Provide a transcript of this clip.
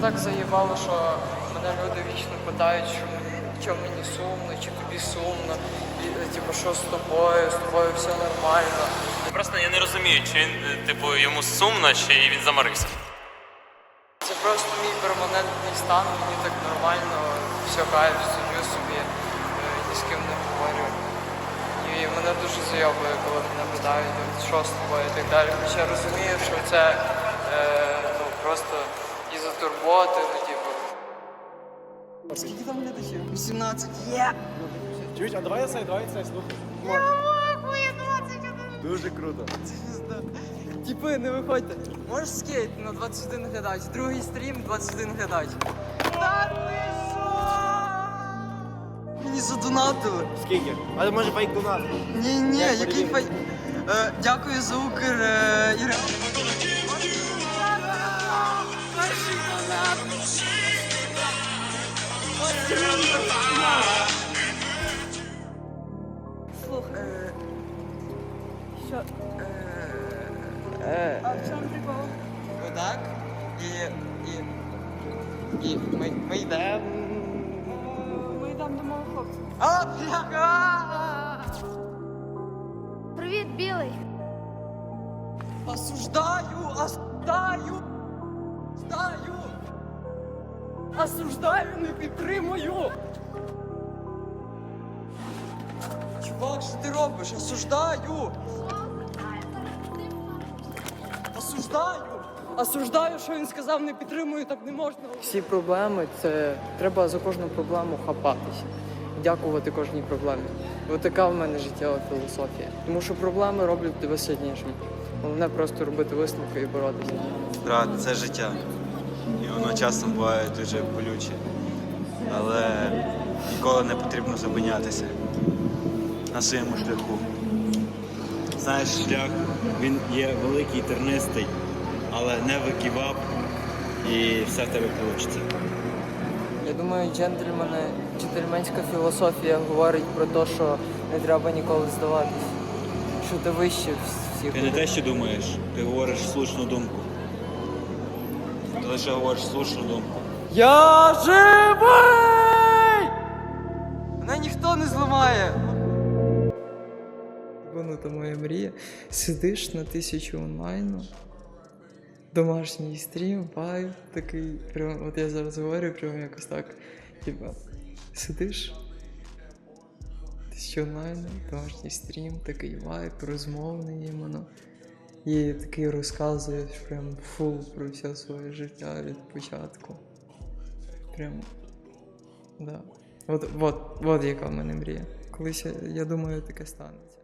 так заїбало, що мене люди вічно питають, що мені, що мені сумно, чи тобі сумно, і е, типу, що з тобою, з тобою все нормально. Просто я не розумію, чи він, е, типу, йому сумно, чи він замарився. Це просто мій перманентний стан, мені так нормально, все кайф, сиджу собі, е, ні з ким не говорю. І мене дуже зайобує, коли мене питають, що з тобою і так далі. Хоча розумію, що це е, ну, просто із-за турботи, ну, типу. Скільки там глядачів? 18. Є! Чуєш, а давай я цей, давай цей, слухай. Дуже круто. Тіпи, не виходьте. Можеш скейт на 21 глядач. Другий стрім 21 глядач. Та ти що? Мені задонатили. Скільки? А може фейк донат? Ні, ні, який фай. Е, дякую за укр. Е, Іра. Слухай, Е, що? е, А в чому прикол? Отак. І. І. І ми, ми йдемо. Е, Ми йдемо до мого хлопця. А, бляха! Привіт, білий. Осуждаю, осуждаю, осуждаю, Осуждаю, не підтримую. Чувак, що ти робиш? Осуждаю. Осуждаю. Осуждаю, що він сказав, не підтримую, так не можна. Всі проблеми це треба за кожну проблему хапатися. Дякувати кожній проблемі. Ось така в мене життєва філософія. Тому що проблеми роблять тебе сильнішим. Головне просто робити висновки і боротися. Брат, це життя. І воно часом буває дуже болюче. Але ніколи не потрібно зупинятися на своєму шляху. Знаєш, шлях він є великий, тернистий, але не викивав і все в тебе вийде. Я думаю, джентльмени, джентльменська філософія говорить про те, що не треба ніколи здаватись. Що ти вище всіх. Ти не те, що думаєш, ти говориш слушну думку. Ти лише говориш слушну думку. Я живий! Мене ніхто не зламає. Ебанута моя мрія. Сидиш на тисячу онлайну, домашній стрім, вайб такий. Прям, от я зараз говорю, прям якось так. Типа, сидиш. Тисячу онлайну, домашній стрім, такий вайб, розмовний іменно. І такий розказуєш прям фул про все своє життя від початку. Прям. Да. От, от, от яка в мене мрія. Колись я, я думаю, таке станеться.